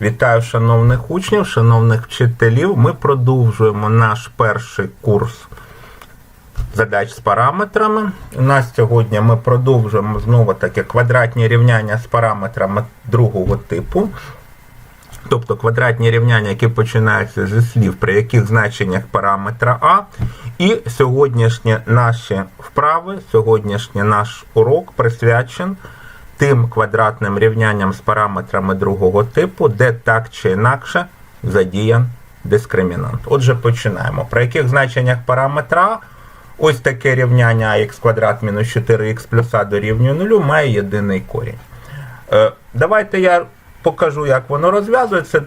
Вітаю шановних учнів, шановних вчителів. Ми продовжуємо наш перший курс задач з параметрами. У нас сьогодні ми продовжуємо знову таки квадратні рівняння з параметрами другого типу. Тобто квадратні рівняння, які починаються зі слів, при яких значеннях параметра А. І сьогоднішні наші вправи, сьогоднішній наш урок присвячен тим квадратним рівнянням з параметрами другого типу, де так чи інакше задіян дискримінант. Отже, починаємо. При яких значеннях параметра ось таке рівняння ах квадрат мінус 4х плюс а дорівнює 0 має єдиний корінь. Е, Давайте я покажу, як воно розв'язується.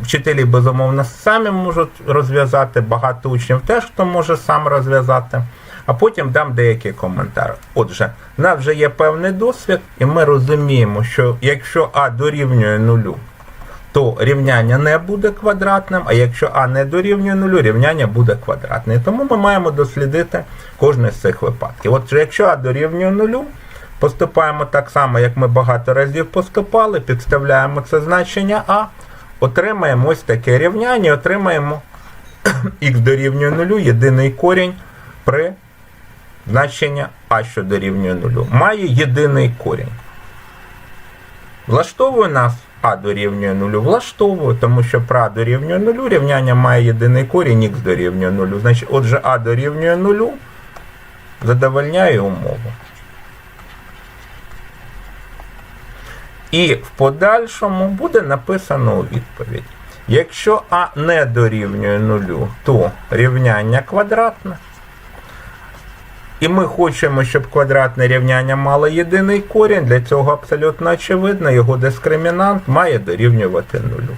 Вчителі, безумовно, самі можуть розв'язати, багато учнів теж хто може сам розв'язати. А потім дам деякі коментарі. Отже, в нас вже є певний досвід, і ми розуміємо, що якщо А дорівнює нулю, то рівняння не буде квадратним, а якщо А не дорівнює нулю, рівняння буде квадратне. І Тому ми маємо дослідити кожне з цих випадків. Отже, якщо А дорівнює нулю, поступаємо так само, як ми багато разів поступали, підставляємо це значення А, отримаємо ось таке рівняння, отримаємо х дорівнює нулю, єдиний корінь при значення А, що дорівнює нулю. Має єдиний корінь. Влаштовує нас А дорівнює нулю, влаштовує, тому що при А дорівнює нулю, рівняння має єдиний корінь, х дорівнює нулю. Значить, отже, А дорівнює нулю задовольняє умову. І в подальшому буде написано відповідь. Якщо А не дорівнює нулю, то рівняння квадратне. І ми хочемо, щоб квадратне рівняння мало єдиний корінь. Для цього абсолютно очевидно, його дискримінант має дорівнювати нулю.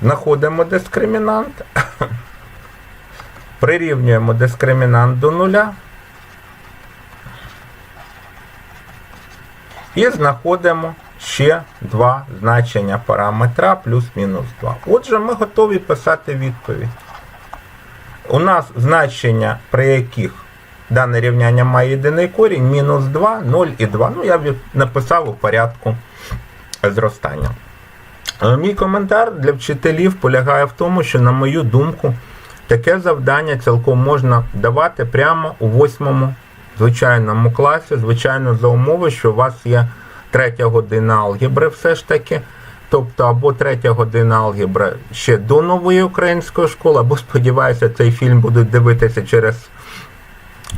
Знаходимо дискримінант, прирівнюємо дискримінант до нуля. І знаходимо ще два значення параметра плюс-мінус 2. Отже, ми готові писати відповідь. У нас значення, при яких дане рівняння має єдиний корінь, мінус 2, 0 і 2. Ну, я написав у порядку зростання. Е, Мій коментар для вчителів полягає в тому, що, на мою думку, таке завдання цілком можна давати прямо у восьмому звичайному класі, звичайно, за умови, що у вас є третя година алгебри все ж таки. Тобто або третя година алгебри ще до нової української школи, або сподіваюся, цей фільм будуть дивитися через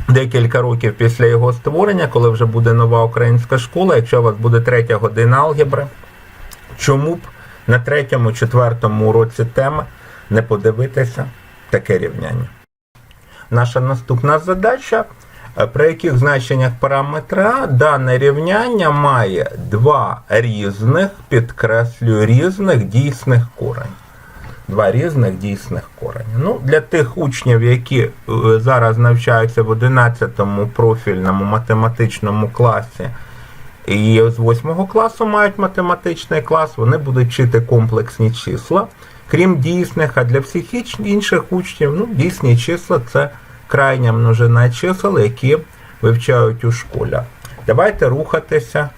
декілька років після його створення, коли вже буде нова українська школа. Якщо у вас буде третя година алгебри, чому б на третьому, четвертому уроці теми не подивитися таке рівняння? Наша наступна задача е, при яких значеннях параметра дане рівняння має два різних, підкреслюю, різних дійсних корені. Два різних дійсних корені. Ну, Для тих учнів, які е, зараз навчаються в 11 профільному математичному класі і з 8 класу мають математичний клас, вони будуть вчити комплексні числа, крім дійсних, а для всіх інших учнів ну, дійсні числа це крайня множина чисел, які вивчають у школі. Давайте рухатися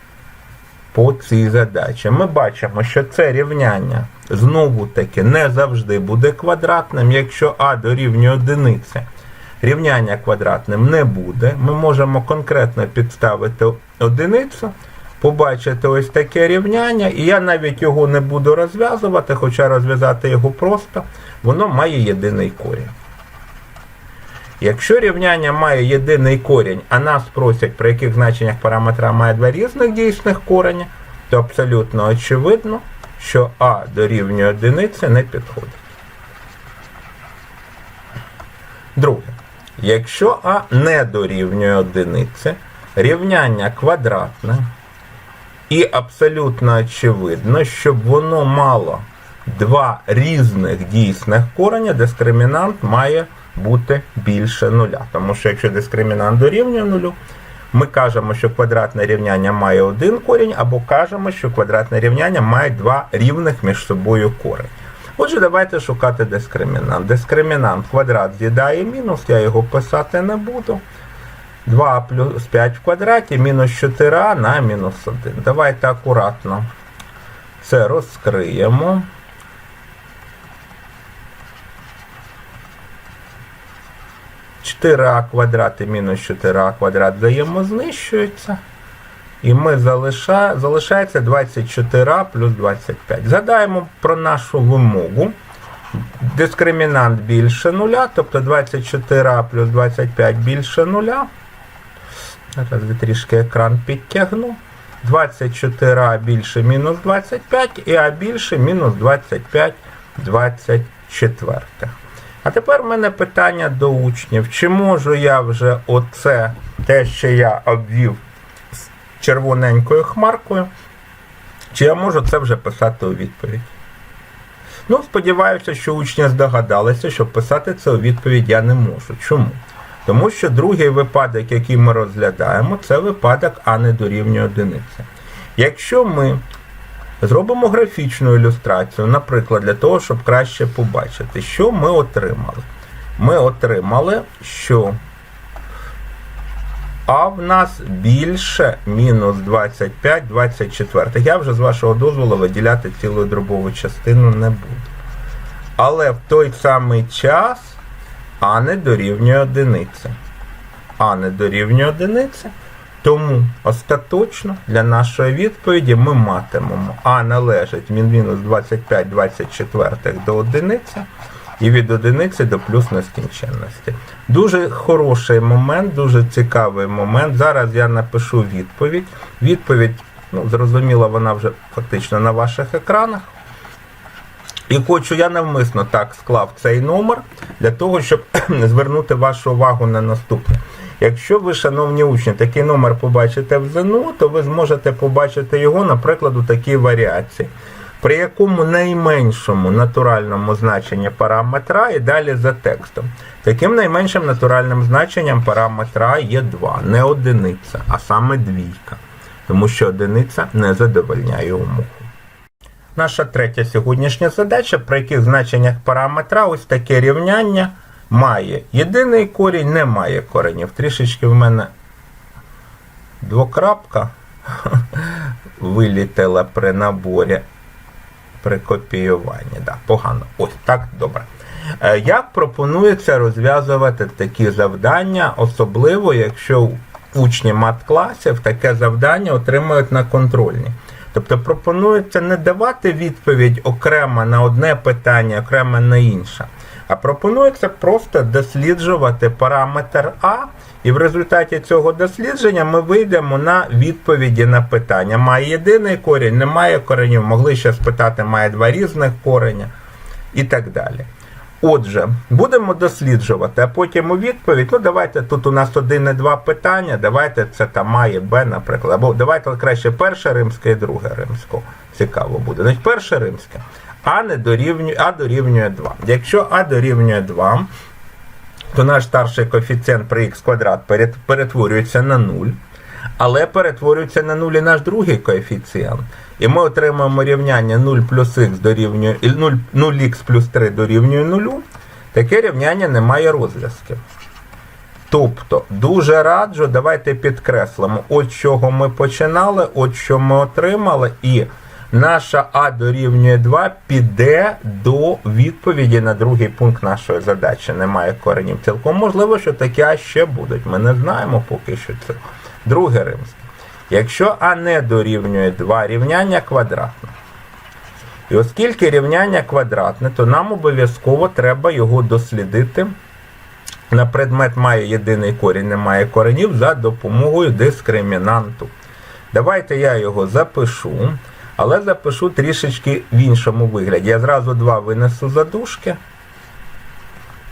по цій задачі. Ми бачимо, що це рівняння знову таки не завжди буде квадратним, якщо А дорівнює одиниці. Рівняння квадратним не буде. Ми можемо конкретно підставити одиницю, побачити ось таке рівняння, і я навіть його не буду розв'язувати, хоча розв'язати його просто, воно має єдиний корінь. Якщо рівняння має єдиний корінь, а нас просять, при яких значеннях параметра має два різних дійсних корені, то абсолютно очевидно, що А дорівнює одиниці не підходить. Друге. Якщо А не дорівнює одиниці, рівняння квадратне, і абсолютно очевидно, щоб воно мало два різних дійсних кореня, дискримінант має бути більше нуля. Тому що якщо дискримінант дорівнює нулю, ми кажемо, що квадратне рівняння має один корінь, або кажемо, що квадратне рівняння має два рівних між собою корені. Отже, давайте шукати дискримінант. Дискримінант квадрат з'їдає мінус, я його писати не буду. 2 плюс 5 в квадраті мінус 4а на мінус 1. Давайте акуратно це розкриємо. 4а квадрат і мінус 4а квадрат взаємознищуються. І ми залиша... залишається 24а плюс 25. Згадаємо про нашу вимогу. Дискримінант більше нуля, тобто 24а плюс 25 більше нуля. Зараз я трішки екран підтягну. 24а більше мінус 25 і а більше мінус 25 24. А тепер в мене питання до учнів. Чи можу я вже оце, те, що я обвів з червоненькою хмаркою, чи я можу це вже писати у відповідь? Ну, сподіваюся, що учні здогадалися, що писати це у відповідь я не можу. Чому? Тому що другий випадок, який ми розглядаємо, це випадок А не дорівнює одиниці. Якщо ми зробимо графічну ілюстрацію, наприклад, для того, щоб краще побачити, що ми отримали. Ми отримали, що А в нас більше мінус 25 24. Я вже з вашого дозволу виділяти цілу дробову частину не буду. Але в той самий час А не дорівнює одиниці. А не дорівнює одиниці. Тому остаточно для нашої відповіді ми матимемо А належить від мінус 25 24 до одиниці і від одиниці до плюс нескінченності. Дуже хороший момент, дуже цікавий момент. Зараз я напишу відповідь. Відповідь, ну, зрозуміло, вона вже фактично на ваших екранах. І хочу, я навмисно так склав цей номер для того, щоб звернути вашу увагу на наступне. Якщо ви, шановні учні, такий номер побачите в ЗНО, то ви зможете побачити його, наприклад, у такій варіації, при якому найменшому натуральному значенні параметра і далі за текстом. Таким найменшим натуральним значенням параметра є 2, не одиниця, а саме двійка, тому що одиниця не задовольняє умову. Наша третя сьогоднішня задача, при яких значеннях параметра ось таке рівняння має єдиний корінь, не має коренів. Трішечки в мене двокрапка вилітела при наборі, при копіюванні. Да, погано. Ось так добре. Е, Як пропонується розв'язувати такі завдання, особливо якщо учні мат-класів таке завдання отримують на контрольні. Тобто пропонується не давати відповідь окремо на одне питання, окремо на інше, а пропонується просто досліджувати параметр А, і в результаті цього дослідження ми вийдемо на відповіді на питання. Має єдиний корінь, немає коренів, могли ще спитати, має два різних кореня і так далі. Отже, будемо досліджувати, а потім у відповідь, ну давайте тут у нас один і два питання, давайте це там має Б, наприклад. Або давайте краще перше римське і друге римське. Цікаво буде. Значить, перше римське. А не дорівнює, А дорівнює 2. Якщо А дорівнює 2, то наш старший коефіцієнт при х квадрат перетворюється на 0, але перетворюється на 0 і наш другий коефіцієнт. І ми отримаємо рівняння 0 плюс х дорівнює 0, 0х плюс 3 дорівнює 0. Таке рівняння не має розв'язків. Тобто, дуже раджу, давайте підкреслимо, от чого ми починали, от що ми отримали, і наша А дорівнює 2 піде до відповіді на другий пункт нашої задачі. Немає коренів. Цілком можливо, що такі А ще будуть. Ми не знаємо поки що це. Друге римське. Якщо А не дорівнює 2 рівняння квадратне. І оскільки рівняння квадратне, то нам обов'язково треба його дослідити на предмет має єдиний корінь, не має коренів за допомогою дискримінанту. Давайте я його запишу, але запишу трішечки в іншому вигляді. Я зразу 2 винесу за дужки.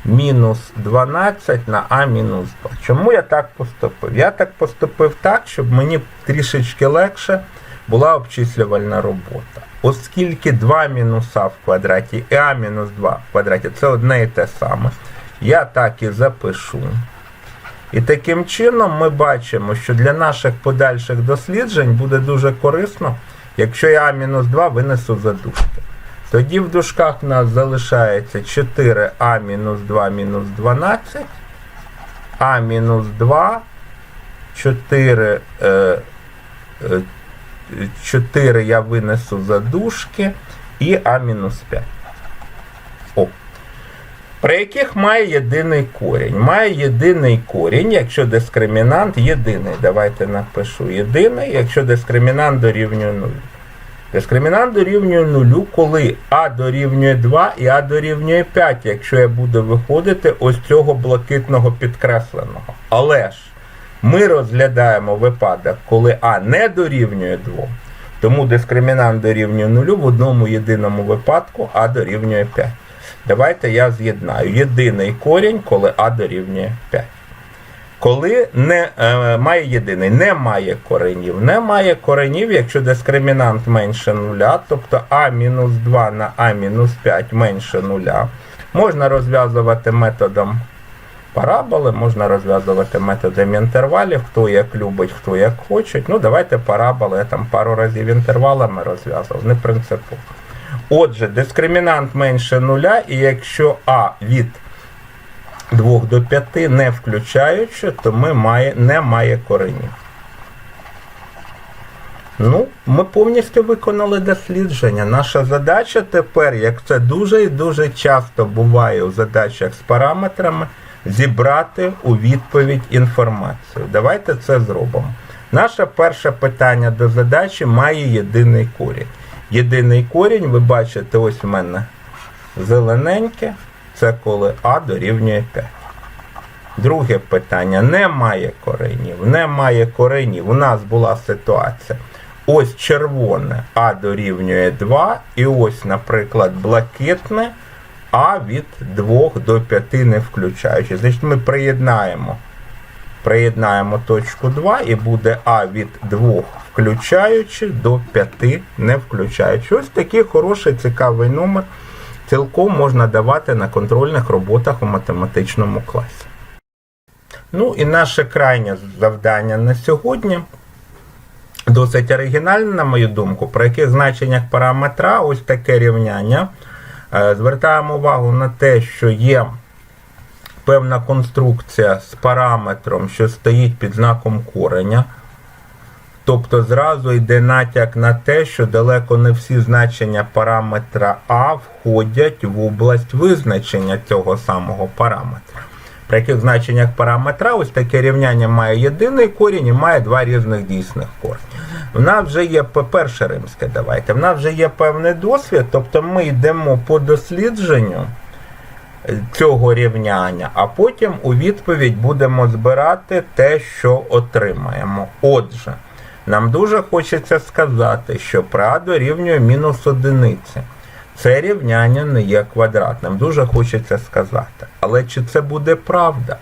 Мінус 12 на А мінус 2. Чому я так поступив? Я так поступив так, щоб мені трішечки легше була обчислювальна робота. Оскільки 2 мінуса в квадраті і А мінус 2 в квадраті це одне і те саме. Я так і запишу. І таким чином ми бачимо, що для наших подальших досліджень буде дуже корисно, якщо я А-2 винесу за дужки. Тоді в дужках у нас залишається 4А-2 мінус 12, А-2, 4, е, е, 4 я винесу за дужки і А-5. О. при яких має єдиний корінь. Має єдиний корінь, якщо дискримінант єдиний. Давайте напишу єдиний, якщо дискримінант дорівнює 0. Дискримінант дорівнює 0, коли А дорівнює 2 і А дорівнює 5, якщо я буду виходити ось цього блакитного підкресленого. Але ж ми розглядаємо випадок, коли А не дорівнює 2. Тому дискримінант дорівнює 0 в одному єдиному випадку А дорівнює 5. Давайте я з'єднаю єдиний корінь, коли А дорівнює 5. Коли не е, має єдиний, немає коренів. Немає коренів, якщо дискримінант менше нуля, тобто А-2 на А-5 менше нуля. Можна розв'язувати методом параболи, можна розв'язувати методом інтервалів, хто як любить, хто як хоче. Ну, давайте параболи, я там пару разів інтервалами розв'язував, не принципово. Отже, дискримінант менше нуля, і якщо А від 2 до 5 не включаючи, то ми має, не має коренів. Ну, ми повністю виконали дослідження. Наша задача тепер, як це дуже і дуже часто буває у задачах з параметрами, зібрати у відповідь інформацію. Давайте це зробимо. Наше перше питання до задачі має єдиний корінь. Єдиний корінь, ви бачите, ось в мене зелененьке, це коли А дорівнює 5. Друге питання: немає коренів. Немає коренів. У нас була ситуація. Ось червоне А дорівнює 2, і ось, наприклад, блакитне А від 2 до 5 не включаючи. Значить, ми приєднаємо. Приєднаємо точку 2 і буде А від 2 включаючи до 5 не включаючи. Ось такий хороший цікавий номер. Цілком можна давати на контрольних роботах у математичному класі. Ну і наше крайнє завдання на сьогодні. Досить оригінальне, на мою думку, при яких значеннях параметра ось таке рівняння. Е, Звертаємо увагу на те, що є певна конструкція з параметром, що стоїть під знаком кореня. Тобто зразу йде натяк на те, що далеко не всі значення параметра А входять в область визначення цього самого параметра. При яких значеннях параметра ось таке рівняння має єдиний корінь і має два різних дійсних корені. В нас вже є перше римське, давайте. В нас вже є певний досвід, тобто ми йдемо по дослідженню цього рівняння, а потім у відповідь будемо збирати те, що отримаємо. Отже, нам дуже хочеться сказати, що А дорівнює мінус одиниці. Це рівняння не є квадратним. Дуже хочеться сказати. Але чи це буде правда?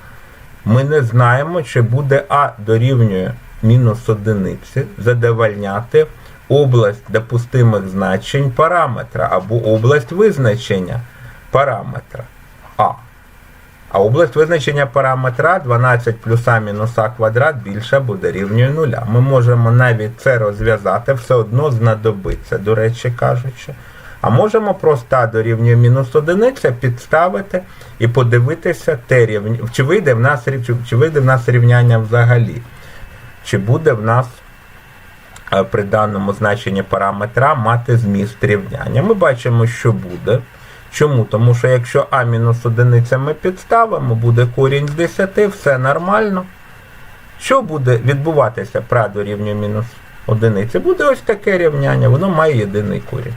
Ми не знаємо, чи буде А дорівнює мінус одиниці задовольняти область допустимих значень параметра або область визначення параметра А. А область визначення параметра 12 плюс А мінус А квадрат більше буде рівнює нуля. Ми можемо навіть це розв'язати, все одно знадобиться, до речі кажучи. А можемо просто дорівнює мінус одиниця підставити і подивитися, те рівня, чи вийде в нас чи, чи вийде в нас рівняння взагалі. Чи буде в нас е, при даному значенні параметра мати зміст рівняння. Ми бачимо, що буде. Чому? Тому що якщо А мінус одиниця ми підставимо, буде корінь з 10, все нормально. Що буде відбуватися при А дорівнює мінус одиниці? Буде ось таке рівняння, воно має єдиний корінь.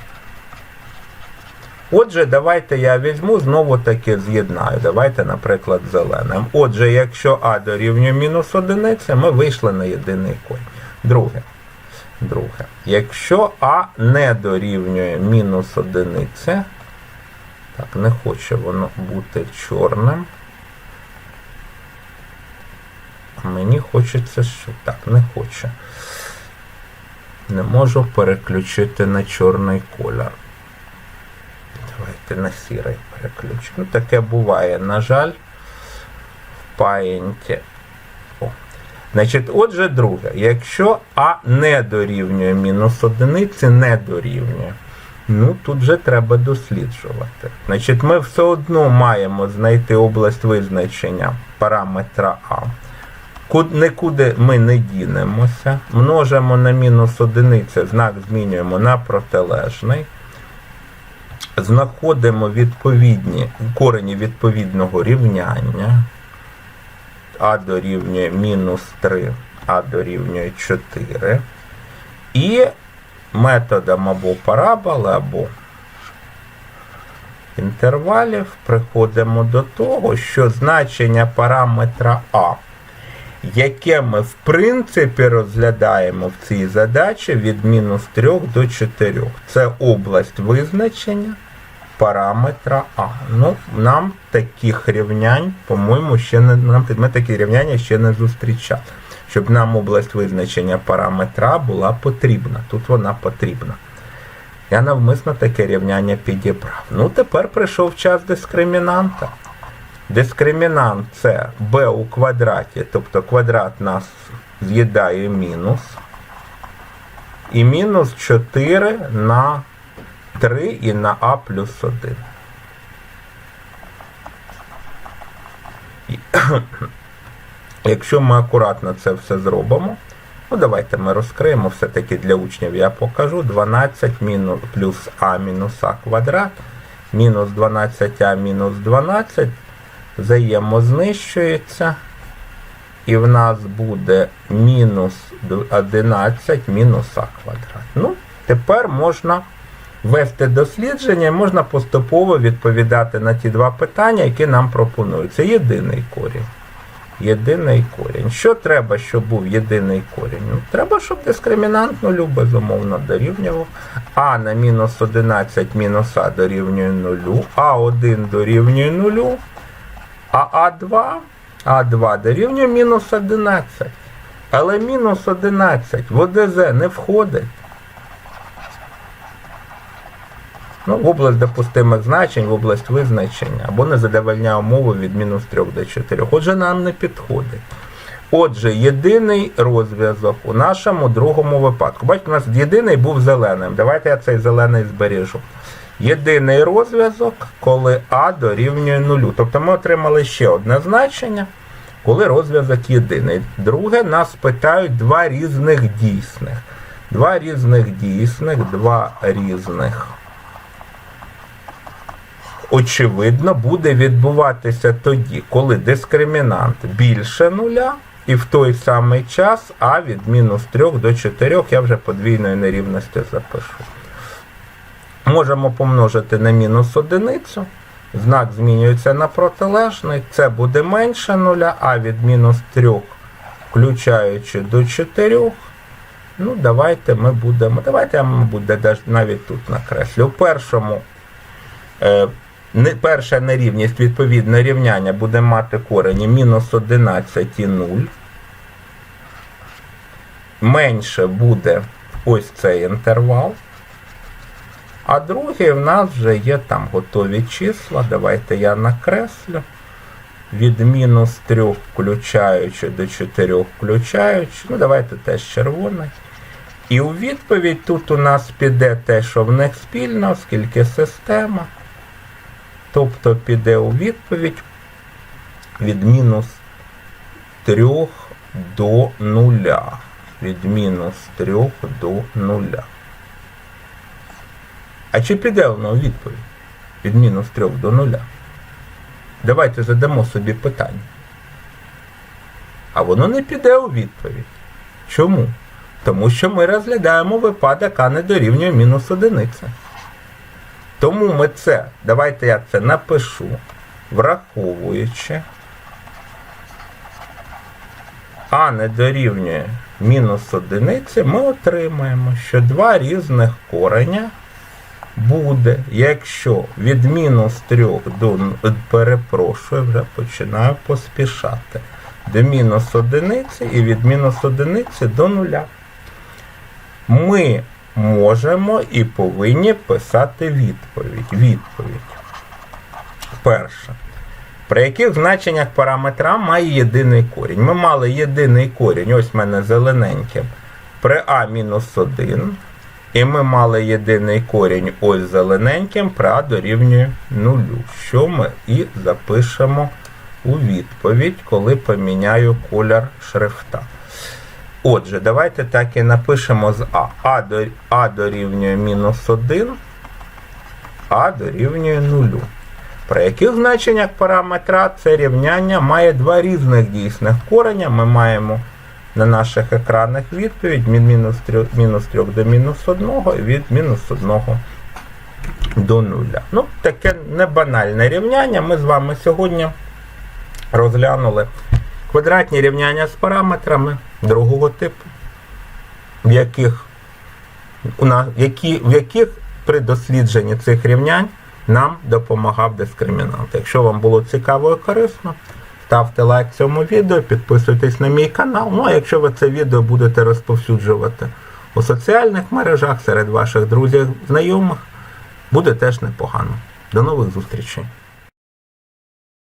Отже, давайте я візьму, знову таки з'єднаю. Давайте, наприклад, зеленим. Отже, якщо А дорівнює мінус одиниця, ми вийшли на єдиний корінь. Друге. Друге. Якщо А не дорівнює мінус одиниці, так, не хоче воно бути чорним. Мені хочеться, що так, не хоче. Не можу переключити на чорний колір. Давайте на сірий переключу. Ну, таке буває, на жаль, в паєнті. Значить, отже, друге, якщо А не дорівнює мінус одиниці, не дорівнює. Ну, тут вже треба досліджувати. Значить, ми все одно маємо знайти область визначення параметра А. Нікуди ми не дінемося. Множимо на мінус одиниця, знак змінюємо на протилежний. знаходимо відповідні корені відповідного рівняння. А дорівнює мінус 3, А дорівнює 4. І методом або параболи, або інтервалів приходимо до того, що значення параметра А, яке ми в принципі розглядаємо в цій задачі від мінус 3 до 4. Це область визначення параметра А. Ну, нам таких рівнянь, по-моєму, ще не нам ми такі рівняння ще не зустрічали. Щоб нам область визначення параметра була потрібна. Тут вона потрібна. Я навмисно таке рівняння підібрав. Ну, тепер прийшов час дискримінанта. Дискримінант це b у квадраті, тобто квадрат нас з'їдає мінус. І мінус 4 на 3 і на а плюс 1. Якщо ми акуратно це все зробимо, ну давайте ми розкриємо все-таки для учнів, я покажу 12 мінус, плюс а мінус а квадрат, мінус 12а мінус 12 взаємознищується. І в нас буде мінус 11 мінус а квадрат. Ну, тепер можна вести дослідження і можна поступово відповідати на ті два питання, які нам пропонують. Це єдиний корінь. Єдиний корінь. Що треба, щоб був єдиний корінь? Ну, треба, щоб дискримінант нулю безумовно дорівнював. А на мінус 11 мінус А дорівнює нулю, А1 дорівнює нулю, а А2, А2 дорівнює мінус 11. Але мінус 11 в ОДЗ не входить. Ну, область допустимих значень, в область визначення, або не задовольняє умови від мінус 3 до 4. Отже, нам не підходить. Отже, єдиний розв'язок у нашому другому випадку. Бачите, у нас єдиний був зеленим. Давайте я цей зелений збережу. Єдиний розв'язок, коли А дорівнює нулю. Тобто ми отримали ще одне значення, коли розв'язок єдиний. Друге, нас питають два різних дійсних. Два різних дійсних, два різних очевидно, буде відбуватися тоді, коли дискримінант більше нуля, і в той самий час А від мінус 3 до 4 я вже подвійної нерівності запишу. Можемо помножити на мінус одиницю. Знак змінюється на протилежний. Це буде менше нуля, а від мінус 3, включаючи до 4. Ну, давайте ми будемо. Давайте я, мабуть, навіть тут накреслю. У першому е, не, перша нерівність відповідне рівняння буде мати корені мінус 11 і 0. Менше буде ось цей інтервал. А другий в нас вже є там готові числа. Давайте я накреслю. Від мінус 3 включаючи до 4 включаючи. Ну, давайте теж червоний. І у відповідь тут у нас піде те, що в них спільно, оскільки система. Тобто піде у відповідь від мінус 3 до 0. Від мінус 3 до 0. А чи піде воно у відповідь? Від мінус 3 до 0? Давайте задамо собі питання. А воно не піде у відповідь. Чому? Тому що ми розглядаємо випадок, а не дорівнює мінус одиниці. Тому ми це, давайте я це напишу, враховуючи, а не дорівнює мінус одиниці, ми отримаємо, що два різних кореня буде, якщо від мінус 3 до, перепрошую, вже починаю поспішати, до мінус одиниці і від мінус одиниці до нуля. Ми можемо і повинні писати відповідь. Відповідь. Перше. При яких значеннях параметра має єдиний корінь? Ми мали єдиний корінь, ось в мене зелененьким, при А-1. І ми мали єдиний корінь ось зелененьким при А дорівнює 0. Що ми і запишемо у відповідь, коли поміняю колір шрифта. Отже, давайте так і напишемо з А. А, до, а дорівнює мінус 1. а дорівнює нулю. При яких значеннях параметра це рівняння має два різних дійсних кореня. Ми маємо на наших екранах відповідь від мінус 3, мінус 3 до мінус 1 і від мінус 1 до 0. Ну, таке не банальне рівняння. Ми з вами сьогодні розглянули квадратні рівняння з параметрами другого типу, в яких, у нас, які, в яких при дослідженні цих рівнянь нам допомагав дискримінант. Якщо вам було цікаво і корисно, ставте лайк цьому відео, підписуйтесь на мій канал. Ну а якщо ви це відео будете розповсюджувати у соціальних мережах серед ваших друзів, знайомих, буде теж непогано. До нових зустрічей!